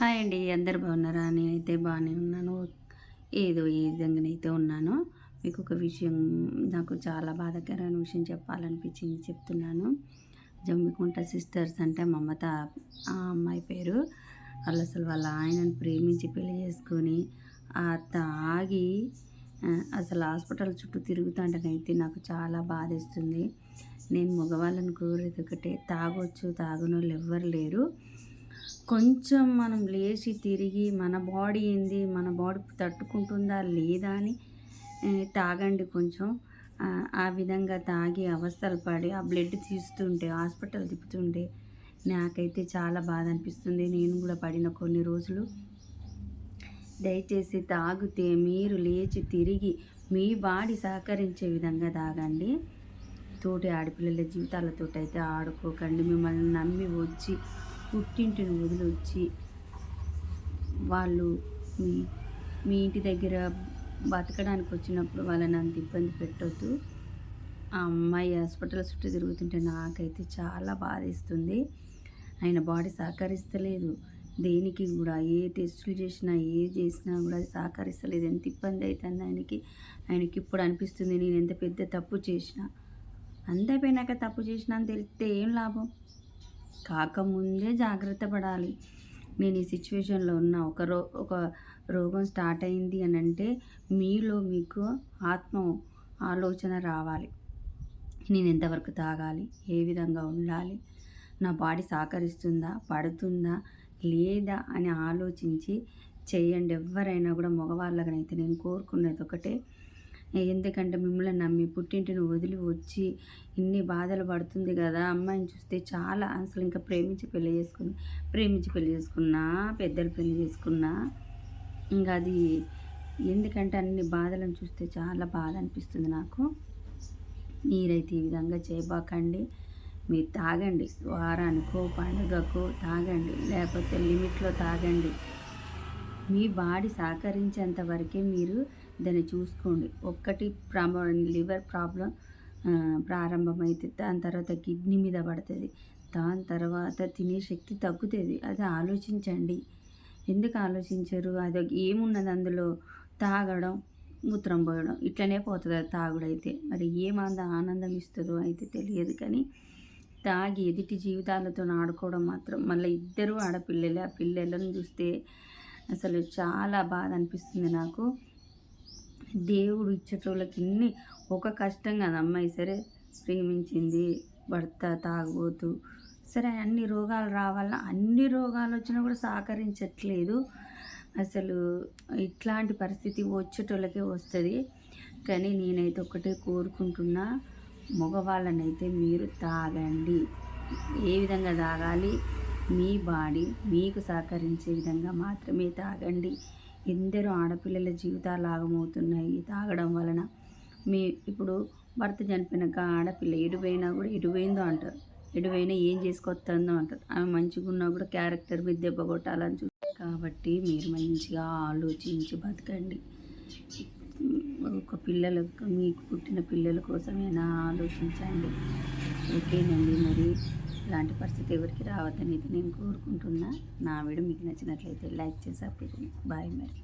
Hi అండి అందరు బాగున్నారా? నేనైతే బాగానే ఉన్నాను. ఏదో ఏ విధంగానైతే ఉన్నాను. మీకు ఒక విషయం నాకు చాలా బాధాకరమైన విషయం చెప్పాలనిపించింది చెప్తున్నాను. జమ్మికుంట సిస్టర్స్ అంటే మమత ఆ అమ్మాయి పేరు. వాళ్ళు అసలు వాళ్ళ ఆయనను ప్రేమించి పెళ్ళి చేసుకొని ఆ తాగి అసలు హాస్పిటల్ చుట్టూ తిరుగుతాంటనైతే నాకు చాలా బాధేస్తుంది. నేను మగవాళ్ళని కోరేది ఒకటే తాగొచ్చు తాగనోళ్ళు ఎవ్వరు లేరు. కొంచెం మనం లేచి తిరిగి మన బాడీ ఏంది మన బాడీ తట్టుకుంటుందా లేదా అని తాగండి కొంచెం. ఆ విధంగా తాగి అవస్థలు పడి ఆ బ్లడ్ తీస్తుంటే హాస్పిటల్ తిప్పుతుంటే నాకైతే చాలా బాధ అనిపిస్తుంది. నేను కూడా పడిన కొన్ని రోజులు. దయచేసి తాగితే మీరు లేచి తిరిగి మీ బాడీ సహకరించే విధంగా తాగండి. తోటి ఆడపిల్లల జీవితాలతో అయితే ఆడుకోకండి. మిమ్మల్ని నమ్మి వచ్చి పుట్టింటిని వదిలొచ్చి వాళ్ళు మీ మీ ఇంటి దగ్గర బతకడానికి వచ్చినప్పుడు వాళ్ళని అంత ఇబ్బంది పెట్టొద్దు. ఆ అమ్మాయి హాస్పిటల్ చుట్టూ తిరుగుతుంటే నాకైతే చాలా బాధిస్తుంది. ఆయన బాడీ సహకరిస్తలేదు. దేనికి కూడా ఏ టెస్టులు చేసినా ఏ చేసినా కూడా అది సహకరిస్తలేదు. ఎంత ఇబ్బంది అవుతుంది ఆయనకి. ఆయనకి ఇప్పుడు అనిపిస్తుంది నేను ఎంత పెద్ద తప్పు చేసిన. అంతైపోయినాక తప్పు చేసినా అని తెలిస్తే ఏం లాభం? కాకముందే జాగ్రత్త పడాలి. నేను ఈ సిచ్యువేషన్లో ఉన్న ఒక రో ఒక రోగం స్టార్ట్ అయింది అని అంటే మీలో మీకు ఆత్మ ఆలోచన రావాలి. నేను ఎంతవరకు తాగాలి? ఏ విధంగా ఉండాలి? నా బాడీ సహకరిస్తుందా? పడుతుందా? లేదా? అని ఆలోచించి చేయండి. ఎవరైనా కూడా మగవాళ్ళకనైతే నేను కోరుకునేది ఒకటే ఎందుకంటే మిమ్మల్ని నమ్మి పుట్టింటిని వదిలి వచ్చి ఇన్ని బాధలు పడుతుంది కదా అమ్మాయిని చూస్తే చాలా అసలు ఇంకా ప్రేమించి పెళ్ళి చేసుకుని ప్రేమించి పెళ్ళి చేసుకున్నా పెద్దలు పెళ్ళి చేసుకున్నా ఇంకా అది ఎందుకంటే అన్ని బాధలను చూస్తే చాలా బాధ అనిపిస్తుంది నాకు. మీరైతే ఈ విధంగా చేయబాకండి. మీరు తాగండి. వారానికో పండుగకో తాగండి. లేకపోతే లిమిట్లో తాగండి. మీ బాడీ సహకరించేంత వరకే మీరు దాన్ని చూసుకోండి. ఒక్కటి ప్రాబ్లం లివర్ ప్రాబ్లం ప్రారంభమైతే దాని తర్వాత కిడ్నీ మీద పడుతుంది. దాని తర్వాత తినే శక్తి తగ్గుతుంది. అది ఆలోచించండి. ఎందుకు ఆలోచించరు? అది ఏమున్నది అందులో? తాగడం మూత్రం పోయడం ఇట్లనే పోతుంది అది తాగుడైతే. మరి ఏమంద ఆనందం ఇస్తుందో అయితే తెలియదు కానీ తాగి ఎదుటి జీవితాలతో ఆడుకోవడం మాత్రం మళ్ళీ ఇద్దరు ఆడపిల్లలే ఆ పిల్లలను చూస్తే అసలు చాలా బాధ అనిపిస్తుంది నాకు. దేవుడు ఇచ్చేటోళ్ళకి ఇన్ని ఒక కష్టం కదా అమ్మాయి సరే ప్రేమించింది భర్త తాగుబోతు. సరే అన్ని రోగాలు రావాలా? అన్ని రోగాలు వచ్చినా కూడా సహకరించట్లేదు. అసలు ఇట్లాంటి పరిస్థితి వచ్చేటోళ్ళకే వస్తుంది. కానీ నేనైతే ఒకటే కోరుకుంటున్నా మగవాళ్ళనైతే మీరు తాగండి. ఏ విధంగా తాగాలి? మీ బాడీ మీకు సహకరించే విధంగా మాత్రమే తాగండి. ఎందరో ఆడపిల్లల జీవితాలు ఆగమవుతున్నాయి తాగడం వలన. మీ ఇప్పుడు భర్త చనిపోయినాక ఆడపిల్ల ఎడువైనా కూడా ఎడువైందో అంటారు. ఎడువైనా ఏం చేసుకొస్తుందో అంటారు. ఆమె మంచిగా ఉన్నా కూడా క్యారెక్టర్ మీద దెబ్బ కొట్టాలని చూ. కాబట్టి మీరు మంచిగా ఆలోచించి బతకండి. ఒక పిల్లలకు మీకు పుట్టిన పిల్లల కోసమైనా ఆలోచించండి. ఓకేనండి మరి. ఇలాంటి పరిస్థితి ఎవరికి రావద్దని అయితే నేను కోరుకుంటున్నా. నా వీడియో మీకు నచ్చినట్లయితే లైక్ చేసి అప్పుడు బాయ్ మరి.